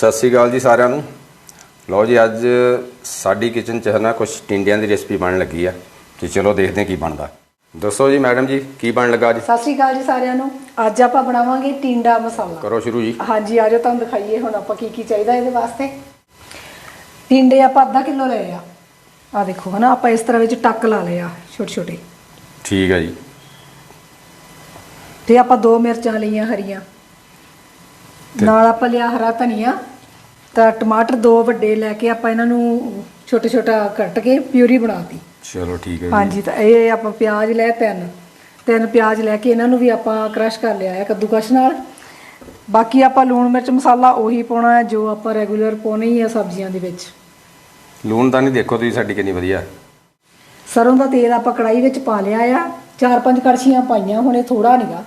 ਸਤਿ ਸ੍ਰੀ ਅਕਾਲ ਜੀ ਸਾਰਿਆਂ ਨੂੰ। ਲਓ ਜੀ ਅੱਜ ਸਾਡੀ ਕਿਚਨ 'ਚ ਹੈ ਨਾ ਕੁਝ ਟਿੰਡਿਆਂ ਦੀ ਰੈਸਪੀ ਬਣਨ ਲੱਗੀ ਆ। ਤੇ ਚਲੋ ਦੇਖਦੇ ਹਾਂ ਕੀ ਬਣਦਾ। ਦੱਸੋ ਜੀ ਮੈਡਮ ਜੀ ਕੀ ਬਣਨ ਲੱਗਾ ਅੱਜ? ਸਤਿ ਸ਼੍ਰੀ ਅਕਾਲ ਜੀ ਸਾਰਿਆਂ ਨੂੰ। ਅੱਜ ਆਪਾਂ ਬਣਾਵਾਂਗੇ ਟਿੰਡਾ ਮਸਾਲਾ। ਕਰੋ ਸ਼ੁਰੂ ਜੀ। ਹਾਂਜੀ ਆਜੋ ਤੁਹਾਨੂੰ ਦਿਖਾਈਏ ਹੁਣ ਆਪਾਂ ਕੀ ਕੀ ਚਾਹੀਦਾ ਇਹਦੇ ਵਾਸਤੇ। ਟਿੰਡੇ ਆਪਾਂ ਅੱਧਾ ਕਿਲੋ ਲਏ ਆ। ਆ ਦੇਖੋ ਹਨਾ ਆਪਾਂ ਇਸ ਤਰ੍ਹਾਂ ਵਿੱਚ ਟੱਕ ਲਾ ਲਏ ਆ ਛੋਟੇ ਛੋਟੇ ਠੀਕ ਹੈ ਜੀ। ਤੇ ਆਪਾਂ ਦੋ ਮਿਰਚਾਂ ਲਈਆਂ ਹਰੀਆਂ। ਨਾਲ ਆਪਾਂ ਲਿਆ ਹਰਾ ਧਨੀਆ ਤਾਂ ਟਮਾਟਰ ਦੋ ਵੱਡੇ ਲੈ ਕੇ ਆਪਾਂ ਇਹਨਾਂ ਨੂੰ ਛੋਟੇ ਛੋਟਾ ਕੱਟ ਕੇ ਪਿਊਰੀ ਬਣਾਤੀ। ਚਲੋ ਠੀਕ ਹੈ ਜੀ। ਹਾਂਜੀ ਤਾਂ ਇਹ ਆਪਾਂ ਪਿਆਜ਼ ਲੈ ਤਿੰਨ ਤਿੰਨ ਪਿਆਜ਼ ਲੈ ਕੇ ਇਹਨਾਂ ਨੂੰ ਵੀ ਆਪਾਂ ਕ੍ਰਸ਼ ਕਰ ਲਿਆ ਹੈ ਕੱਦੂਕਸ਼ ਨਾਲ। ਬਾਕੀ ਆਪਾਂ ਲੂਣ ਮਿਰਚ ਮਸਾਲਾ ਉਹੀ ਪਾਉਣਾ ਹੈ ਜੋ ਆਪਾਂ ਰੈਗੂਲਰ ਪਾਉਣਾ ਹੀ ਹੈ ਸਬਜ਼ੀਆਂ ਦੇ ਵਿੱਚ। ਲੂਣ ਤਾਂ ਨਹੀਂ ਦੇਖੋ ਤੁਸੀਂ ਸਾਡੀ ਕਿੰਨੀ ਵਧੀਆ। ਸਰੋਂ ਦਾ ਤੇਲ ਆਪਾਂ ਕੜਾਈ ਵਿੱਚ ਪਾ ਲਿਆ ਆ ਚਾਰ ਪੰਜ ਕੜਛੀਆਂ ਪਾਈਆਂ ਹੁਣ ਇਹ ਥੋੜਾ ਨਹੀਂਗਾ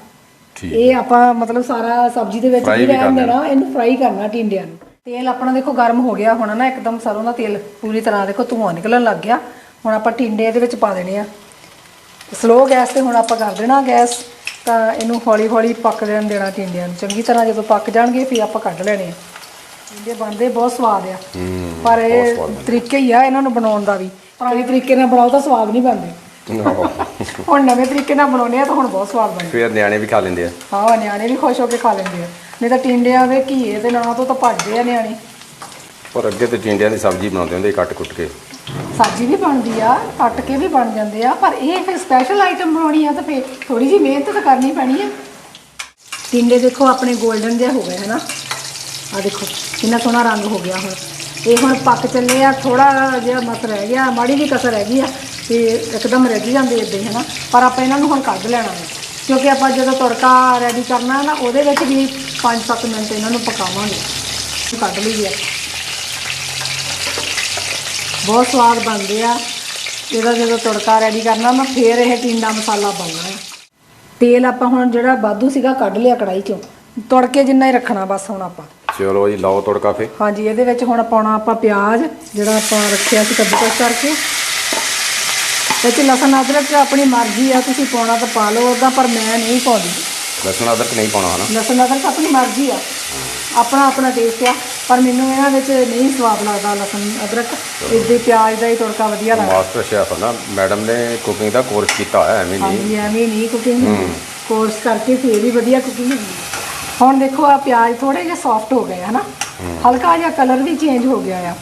ਇਹ ਆਪਾਂ ਮਤਲਬ ਸਾਰਾ ਸਬਜ਼ੀ ਦੇ ਵਿੱਚ ਵੀ ਰਹਿਣ। ਦੇਣਾ ਇਹਨੂੰ ਫਰਾਈ ਕਰਨਾ ਟਿੰਡਿਆਂ ਨੂੰ। ਤੇਲ ਆਪਣਾ ਦੇਖੋ ਗਰਮ ਹੋ ਗਿਆ ਹੁਣ ਨਾ ਇੱਕਦਮ ਸਰੋਂ ਦਾ ਤੇਲ ਪੂਰੀ ਤਰ੍ਹਾਂ ਦੇਖੋ ਧੂਆਂ ਨਿਕਲਣ ਲੱਗ ਗਿਆ। ਹੁਣ ਆਪਾਂ ਟਿੰਡੇ ਇਹਦੇ ਵਿੱਚ ਪਾ ਦੇਣੇ ਆ। ਸਲੋ ਗੈਸ ਤੇ ਹੁਣ ਆਪਾਂ ਕਰ ਦੇਣਾ ਗੈਸ ਤਾਂ ਇਹਨੂੰ ਹੌਲੀ ਹੌਲੀ ਪੱਕ ਲੈਣ ਦੇਣਾ ਟਿੰਡਿਆਂ ਨੂੰ। ਚੰਗੀ ਤਰ੍ਹਾਂ ਜਦੋਂ ਪੱਕ ਜਾਣਗੇ ਫਿਰ ਆਪਾਂ ਕੱਢ ਲੈਣੇ ਆ। ਟਿੰਡੇ ਬਣਦੇ ਬਹੁਤ ਸਵਾਦ ਆ। ਪਰ ਇਹ ਤਰੀਕੇ ਹੀ ਆ ਇਹਨਾਂ ਨੂੰ ਬਣਾਉਣ ਦਾ ਵੀ। ਪੁਰਾਣੇ ਤਰੀਕੇ ਨਾਲ ਬਣਾਓ ਤਾਂ ਸਵਾਦ ਨਹੀਂ ਬਣਦੇ। ਹੁਣ ਨਵੇਂ ਤਰੀਕੇ ਨਾਲ ਬਣਾਉਣੇ ਆ ਤਾਂ ਹੁਣ ਬਹੁਤ ਸਵਾਦ ਬਣਦੇ ਫਿਰ ਨਿਆਣੇ ਵੀ ਖਾ ਲੈਂਦੇ ਆ। ਹਾਂ ਨਿਆਣੇ ਵੀ ਖੁਸ਼ ਹੋ ਕੇ ਖਾ ਲੈਂਦੇ ਆ। ਨਹੀਂ ਤਾਂ ਟਿੰਡਿਆਂ ਦੇ ਘੀਏ ਦੇ ਨਾਂ ਤੋਂ ਤਾਂ ਭੱਜਦੇ ਆ ਨਿਆਣੇ। ਪਰ ਅੱਗੇ ਤੇ ਟਿੰਡਿਆਂ ਦੀ ਸਬਜ਼ੀ ਬਣਾਉਂਦੇ ਹੁੰਦੇ ਕੱਟ ਕੁੱਟ ਕੇ। ਸਬਜ਼ੀ ਵੀ ਬਣਦੀ ਆ ਕੱਟ ਕੇ ਵੀ ਬਣ ਜਾਂਦੇ ਆ ਪਰ ਇਹ ਫਿਰ ਸਪੈਸ਼ਲ ਆਈਟਮ ਬਣਾਉਣੀ ਆ ਤਾਂ ਫਿਰ ਥੋੜੀ ਜਿਹੀ ਮਿਹਨਤ ਤਾਂ ਕਰਨੀ ਪੈਣੀ ਆ। ਟਿੰਡੇ ਦੇਖੋ ਆਪਣੇ 골ਡਨ ਜਿਹਾ ਹੋ ਗਏ ਹਨਾ? ਆ ਦੇਖੋ ਕਿੰਨਾ ਸੋਹਣਾ ਰੰਗ ਹੋ ਗਿਆ ਹੁਣ। ਇਹ ਹੁਣ ਪੱਕ ਚੱਲੇ ਆ ਥੋੜਾ ਜਿਹਾ ਮਤ ਰਹਿ ਗਿਆ ਮਾੜੀ ਜਿਹੀ ਕਸਰ ਰਹਿ ਗਈ ਆ। ਤੇ ਇੱਕਦਮ ਰਿੱਝ ਜਾਂਦੇ ਇਦਾਂ ਹੀ ਹਨਾ? ਪਰ ਆਪਾਂ ਇਹਨਾਂ ਨੂੰ ਹੁਣ ਕੱਢ ਲੈਣਾ ਹੈ ਕਿਉਂਕਿ ਆਪਾਂ ਜਦੋਂ ਤੜਕਾ ਰੈਡੀ ਕਰਨਾ ਹੈ ਨਾ ਉਹਦੇ ਵਿੱਚ ਵੀ 5-7 ਮਿੰਟ ਇਹਨਾਂ ਨੂੰ ਪਕਾਵਾਂਗੇ। ਕੱਢ ਲਈਏ ਬਹੁਤ ਸਵਾਦ ਬਣਦੇ ਆ। ਇਹਦਾ ਜਦੋਂ ਤੜਕਾ ਰੈਡੀ ਕਰਨਾ ਨਾ ਫੇਰ ਇਹ ਟਿੰਡਾ ਮਸਾਲਾ ਹੈ ਤੇਲ ਆਪਾਂ ਹੁਣ ਜਿਹੜਾ ਵਾਧੂ ਸੀਗਾ ਕੱਢ ਲਿਆ ਕੜਾਈ ਚੋਂ। ਤੜਕੇ ਜਿੰਨਾ ਹੀ ਰੱਖਣਾ ਬਸ ਹੁਣ ਆਪਾਂ। ਚਲੋ ਜੀ ਲਾਓ ਤੜਕਾ ਫੇ ਹਾਂਜੀ ਇਹਦੇ ਵਿੱਚ ਹੁਣ ਪਾਉਣਾ ਆਪਾਂ ਪਿਆਜ਼ ਜਿਹੜਾ ਆਪਾਂ ਰੱਖਿਆ ਸੀ ਕੱਦੂਕਸ ਕਰਕੇ। ਇਹ 'ਚ ਲਸਣ ਅਦਰਕ ਆਪਣੀ ਮਰਜ਼ੀ ਆ ਤੁਸੀਂ ਪਾਉਣਾ ਤਾਂ ਪਾ ਲਓ ਉਹਦਾ ਪਰ ਮੈਂ ਨਹੀਂ ਪਾਉਂਦੀ। ਲਸਣ ਅਦਰਕ ਨਹੀਂ ਪਾਉਣਾ ਹਨਾ? ਲਸਣ ਅਦਰਕ ਆਪਣੀ ਮਰਜ਼ੀ ਆ। ਆਪਣਾ ਆਪਣਾ ਟੇਸਟ ਆ ਪਰ ਮੈਨੂੰ ਇਹਨਾਂ ਵਿੱਚ ਨਹੀਂ ਸਵਾਦ ਲੱਗਦਾ ਲਸਣ ਅਦਰਕ। ਇਹਦੇ ਪਿਆਜ਼ ਦਾ ਹੀ ਤੜਕਾ ਵਧੀਆ ਲੱਗਦਾ। ਮਾਸਟਰ ਸ਼ੈਫ ਨਾ ਮੈਡਮ ਨੇ ਕੁਕਿੰਗ ਦਾ ਕੋਰਸ ਕੀਤਾ ਹੋਇਆ ਐਵੇਂ ਨਹੀਂ। ਹਾਂਜੀ ਐਵੇਂ ਨਹੀਂ ਕੁਕਿੰਗ ਕੋਰਸ ਕਰਕੇ ਫੇਰ ਹੀ ਵਧੀਆ ਕੁਕਿੰਗ ਹੁੰਦੀ ਹੈ ਹੁਣ ਦੇਖੋ ਆ ਪਿਆਜ਼ ਥੋੜੇ ਜਿਹਾ ਸੌਫਟ ਹੋ ਗਏ ਹਨਾ? ਹਲਕਾ ਜਿਹਾ ਕਲਰ ਵੀ ਚੇਂਜ ਹੋ ਗਿਆ ਆ।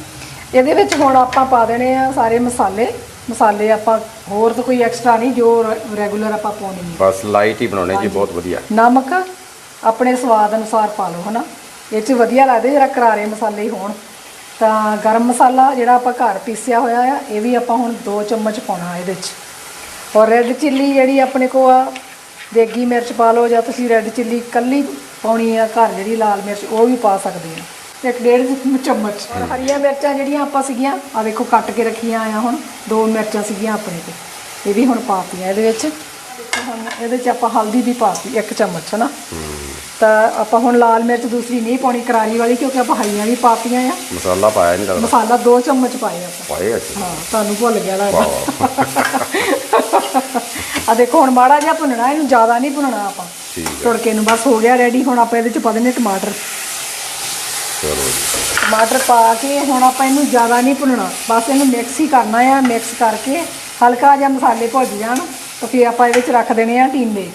ਇਹਦੇ ਵਿੱਚ ਹੁਣ ਆਪਾਂ ਪਾ ਦੇਣੇ ਆ ਸਾਰੇ ਮਸਾਲੇ। ਮਸਾਲੇ ਆਪਾਂ ਹੋਰ ਤਾਂ ਕੋਈ ਐਕਸਟਰਾ ਨਹੀਂ ਜੋ ਰੈਗੂਲਰ ਆਪਾਂ ਪਾਉਣੇ ਨੇ ਬਸ ਲਾਈਟ ਹੀ ਬਣਾਉਣੇ ਜੀ ਬਹੁਤ ਵਧੀਆ। ਨਮਕ ਆਪਣੇ ਸਵਾਦ ਅਨੁਸਾਰ ਪਾ ਲਓ ਹਨਾ। ਇਹ 'ਚ ਵਧੀਆ ਲੱਗਦੇ ਜਰਾ ਕਰਾਰੇ ਮਸਾਲੇ ਹੀ ਹੋਣ। ਤਾਂ ਗਰਮ ਮਸਾਲਾ ਜਿਹੜਾ ਆਪਾਂ ਘਰ ਪੀਸਿਆ ਹੋਇਆ ਆ ਇਹ ਵੀ ਆਪਾਂ ਹੁਣ 2 ਚਮਚ ਪਾਉਣਾ ਇਹਦੇ 'ਚ। ਔਰ ਰੈੱਡ ਚਿੱਲੀ ਜਿਹੜੀ ਆਪਣੇ ਕੋ ਆ ਦੇਗੀ ਮਿਰਚ ਪਾ ਲਓ ਜਾਂ ਤੁਸੀਂ ਰੈੱਡ ਚਿੱਲੀ ਕੱਲੀ ਪਾਉਣੀ ਆ ਘਰ ਜਿਹੜੀ ਲਾਲ ਮਿਰਚ ਉਹ ਵੀ ਪਾ ਸਕਦੇ ਆ। ਇੱਕ ਡੇਢ ਚਮਚ ਹਰੀਆਂ ਮਿਰਚਾਂ ਜਿਹੜੀਆਂ ਆਪਾਂ ਸੀਗੀਆਂ ਆ ਵੇਖੋ ਕੱਟ ਕੇ ਰੱਖੀਆਂ ਆ ਹੁਣ ਦੋ ਮਿਰਚਾਂ ਸੀਗੀਆਂ ਆਪਣੇ ਕੋਲ ਇਹ ਵੀ ਹੁਣ ਪਾਤੀਆਂ ਇਹਦੇ ਵਿੱਚ। ਦੇਖੋ ਹੁਣ ਇਹਦੇ 'ਚ ਆਪਾਂ ਹਲਦੀ ਵੀ ਪਾਤੀ ਇੱਕ ਚਮਚ ਹਨਾ? ਤਾਂ ਆਪਾਂ ਹੁਣ ਲਾਲ ਮਿਰਚ ਦੂਸਰੀ ਨਹੀਂ ਪਾਉਣੀ ਕਰਾਰੀ ਵਾਲੀ ਕਿਉਂਕਿ ਆਪਾਂ ਹਰੀਆਂ ਵੀ ਪਾਤੀਆਂ ਆ। ਮਸਾਲਾ ਪਾਇਆ ਨਹੀਂ ਲੱਗਦਾ। ਮਸਾਲਾ ਦੋ ਚਮਚ ਪਾਏ ਆਪਾਂ। ਪਾਏ ਅੱਛਾ। ਹਾਂ ਤੁਹਾਨੂੰ ਭੁੱਲ ਗਿਆ ਲੱਗਦਾ। ਆ ਦੇਖੋ ਹੁਣ ਮਾੜਾ ਜਿਹਾ ਭੁੰਨਣਾ ਇਹਨੂੰ ਜ਼ਿਆਦਾ ਨਹੀਂ ਭੁੰਨਣਾ ਆਪਾਂ। ਠੀਕ ਹੈ ਤੜਕੇ ਨੂੰ ਬਸ ਹੋ ਗਿਆ ਰੈਡੀ ਹੁਣ ਆਪਾਂ ਇਹਦੇ 'ਚ ਪਾ ਦਿੰਦੇ ਟਮਾਟਰ। ਚਲੋ ਜੀ ਟਮਾਟਰ ਪਾ ਕੇ ਹੁਣ ਆਪਾਂ ਇਹਨੂੰ ਜ਼ਿਆਦਾ ਨਹੀਂ ਭੁੰਨਣਾ। ਬਸ ਇਹਨੂੰ ਮਿਕਸ ਹੀ ਕਰਨਾ ਆ। ਮਿਕਸ ਕਰਕੇ ਹਲਕਾ ਜਿਹਾ ਮਸਾਲੇ ਭੁੱਜ ਜਾਣ ਤਾਂ ਫਿਰ ਆਪਾਂ ਇਹਦੇ ਵਿੱਚ ਰੱਖ ਦੇਣੇ ਆ ਟੀਂਡੇ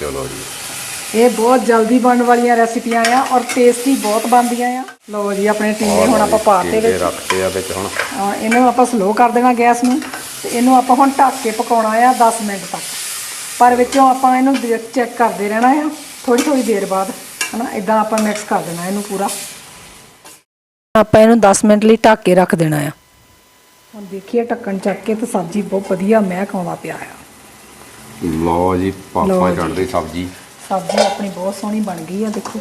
ਚਲੋ ਜੀ। ਇਹ ਬਹੁਤ ਜਲਦੀ ਬਣਨ ਵਾਲੀਆਂ ਰੈਸਿਪੀਆਂ ਆ ਔਰ ਟੇਸਟੀ ਬਹੁਤ ਬਣਦੀਆਂ ਆ। ਲਓ ਜੀ ਆਪਣੇ ਟੀਂਡੇ ਹੁਣ ਆਪਾਂ ਪਾਤੇ ਵਿੱਚ। ਰੱਖਤੇ ਆ ਵਿੱਚ ਹੁਣ। ਹਾਂ, ਇਹਨੂੰ ਆਪਾਂ ਸਲੋ ਕਰ ਦੇਣਾ ਗੈਸ ਨੂੰ। ਤੇ ਇਹਨੂੰ ਆਪਾਂ ਹੁਣ ਢੱਕ ਕੇ ਪਕਾਉਣਾ ਆ 10 ਮਿੰਟ ਤੱਕ। ਪਰ ਵਿੱਚੋਂ ਆਪਾਂ ਇਹਨੂੰ ਚੈੱਕ ਕਰਦੇ ਰਹਿਣਾ ਆ ਥੋੜੀ ਥੋੜੀ ਦੇਰ ਬਾਅਦ। ਹਨਾ ਇਦਾਂ ਆਪਾਂ ਮਿਕਸ ਕਰ ਦੇਣਾ ਇਹਨੂੰ ਪੂਰਾ। ਆਪਾਂ ਇਹਨੂੰ 10 ਮਿੰਟ ਲਈ ਢੱਕ ਕੇ ਰੱਖ ਦੇਣਾ ਆ। ਹੁਣ ਦੇਖੀਏ ਢੱਕਣ ਚੱਕ ਕੇ ਤਾਂ ਸਬਜ਼ੀ ਬਹੁਤ ਵਧੀਆ ਮਹਿਕ ਆਉਂਦਾ ਪਿਆ ਆ। ਲਓ ਜੀ ਲਓ ਪਾਪਾ ਜੀ। ਚੜਦੀ ਸਬਜ਼ੀ। ਸਬਜ਼ੀ ਆਪਣੀ ਬਹੁਤ ਸੋਹਣੀ ਬਣ ਗਈ ਆ ਦੇਖੋ।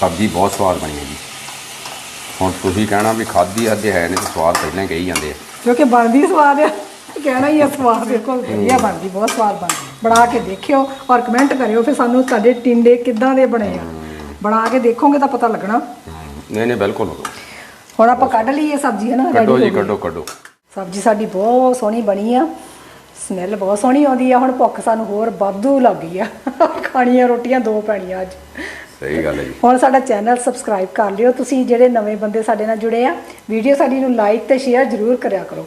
ਸਬਜ਼ੀ ਬਹੁਤ ਸਵਾਦ ਬਣੀ ਹੈ ਜੀ। ਹੁਣ ਤੁਸੀਂ ਕਹਿਣਾ ਵੀ ਖਾਧੀ ਅੱਧੇ ਹੈ ਨਹੀਂ ਤੇ ਸਵਾਦ ਪਹਿਲਾਂ ਹੀ ਕਹੀ ਜਾਂਦੇ ਆ। ਕਿਉਂਕਿ ਬਣਦੀ ਸਵਾਦ ਆ। ਕਹਿਣਾ ਹੀ ਆ ਸਵਾਦ ਬਿਲਕੁਲ ਵਧੀਆ ਬਣਦੀ ਬਹੁਤ ਸਵਾਦ ਬਣਦੀ। ਬਣਾ ਕੇ ਦੇਖਿਓ ਔਰ ਕਮੈਂਟ ਕਰਿਓ ਫਿਰ ਸਾਨੂੰ ਤੁਹਾਡੇ ਟਿੰਡੇ ਕਿੱਦਾਂ ਦੇ ਬਣੇ ਆ। ਬਣਾ ਕੇ ਦੇਖੋਗੇ ਤਾਂ ਪਤਾ ਲੱਗਣਾ। ਨਹੀਂ ਨਹੀਂ ਬਿਲਕੁਲ ਹੁਣ ਆਪਾਂ ਕੱਢ ਲਈਏ ਸਬਜ਼ੀ ਹੈ ਨਾ ਕੱਢੋ ਜੀ। ਕੱਢੋ ਕੱਢੋ। ਸਬਜ਼ੀ ਸਾਡੀ ਬਹੁਤ ਸੋਹਣੀ ਬਣੀ ਆ। ਸਮੈਲ ਬਹੁਤ ਸੋਹਣੀ ਆਉਂਦੀ ਆ। ਹੁਣ ਭੁੱਖ ਸਾਨੂੰ ਹੋਰ ਵਾਧੂ ਲੱਗ ਗਈ ਆ। ਖਾਣੀਆਂ ਰੋਟੀਆਂ ਦੋ ਪੈਣੀਆਂ ਅੱਜ। ਸਹੀ ਗੱਲ ਹੈ ਜੀ। ਹੁਣ ਸਾਡਾ ਚੈਨਲ ਸਬਸਕ੍ਰਾਈਬ ਕਰ ਲਿਓ। ਤੁਸੀਂ ਜਿਹੜੇ ਨਵੇਂ ਬੰਦੇ ਸਾਡੇ ਨਾਲ ਜੁੜੇ ਆ ਵੀਡੀਓ ਸਾਡੀ ਨੂੰ ਲਾਈਕ ਤੇ ਸ਼ੇਅਰ ਜ਼ਰੂਰ ਕਰਿਆ ਕਰੋ।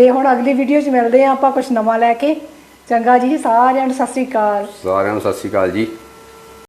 ਤੇ ਹੁਣ ਅਗਲੀ ਵੀਡੀਓ 'ਚ ਮਿਲਦੇ ਆ ਆਪਾਂ ਕੁਝ ਨਵਾਂ ਲੈ ਕੇ। ਚੰਗਾ ਜੀ, ਸਾਰਿਆਂ ਨੂੰ ਸਤਿ ਸ੍ਰੀ ਅਕਾਲ। ਸਾਰਿਆਂ ਨੂੰ ਸਤਿ ਸ਼੍ਰੀ ਅਕਾਲ ਜੀ।